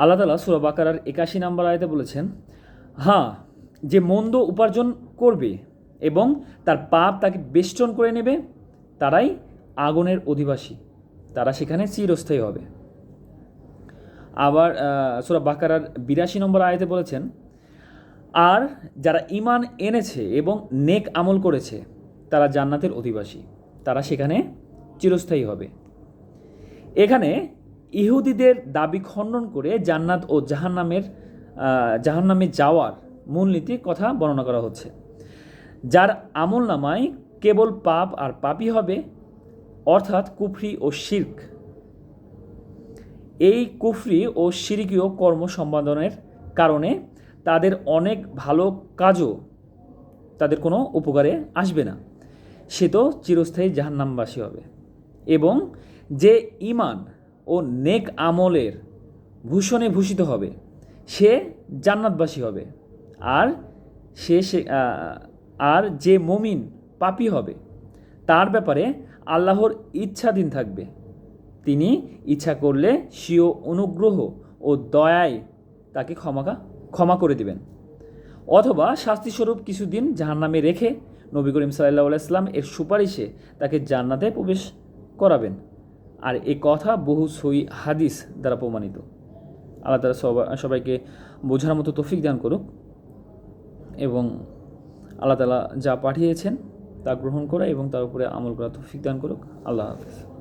আল্লাহ তালা সুরা বাকারার একাশি নাম্বার আয়তে বলেছেন হ্যাঁ যে মন্দ উপার্জন করবে এবং তার পাপ তাকে বেষ্টন করে নেবে, তারাই আগুনের অধিবাসী। তারা সেখানে চিরস্থায়ী হবে। আবার সুরা বাকারার বিরাশি নম্বর আয়তে বলেছেন, আর যারা ইমান এনেছে এবং নেক আমল করেছে, তারা জান্নাতের অধিবাসী। তারা সেখানে চিরস্থায়ী হবে। এখানে ইহুদিদের দাবি খণ্ডন করে জান্নাত ও জাহান্নামের জাহান্নামে যাওয়ার মূলনীতির কথা বর্ণনা করা হচ্ছে। যার আমল নামায় কেবল পাপ আর পাপই হবে, অর্থাৎ কুফরি ও শির্ক। এই কুফরি ও শিরকীয় কর্ম সম্পাদনের কারণে তাদের অনেক ভালো কাজও তাদের কোনো উপকারে আসবে না। সে তো চিরস্থায়ী জাহান্নামবাসী হবে। এবং যে ইমান ও নেক আমলের ভূষণে ভূষিত হবে। সে জান্নাতবাসী হবে। আর সে সে আর যে মমিন পাপী হবে, তার ব্যাপারে আল্লাহর ইচ্ছাধীন থাকবে। তিনি ইচ্ছা করলে স্বীয় অনুগ্রহ ও দয়ায় তাকে ক্ষমা ক্ষমা করে দিবেন। অথবা শাস্তিস্বরূপ কিছুদিন জাহান্নামে রেখে নবী করিম সাল্লাহ ইসলাম এর সুপারিশে তাকে জান্নাতে প্রবেশ করাবেন। আর এ কথা বহু সই হাদিস দ্বারা প্রমাণিত। আল্লাহ সবাই সবাইকে বোঝার মতো তফিক দান করুক এবং আল্লাহ তালা যা পাঠিয়েছেন তা গ্রহণ করা এবং তার উপরে আমল করা তফিক দান করুক। আল্লাহ হাফিজ।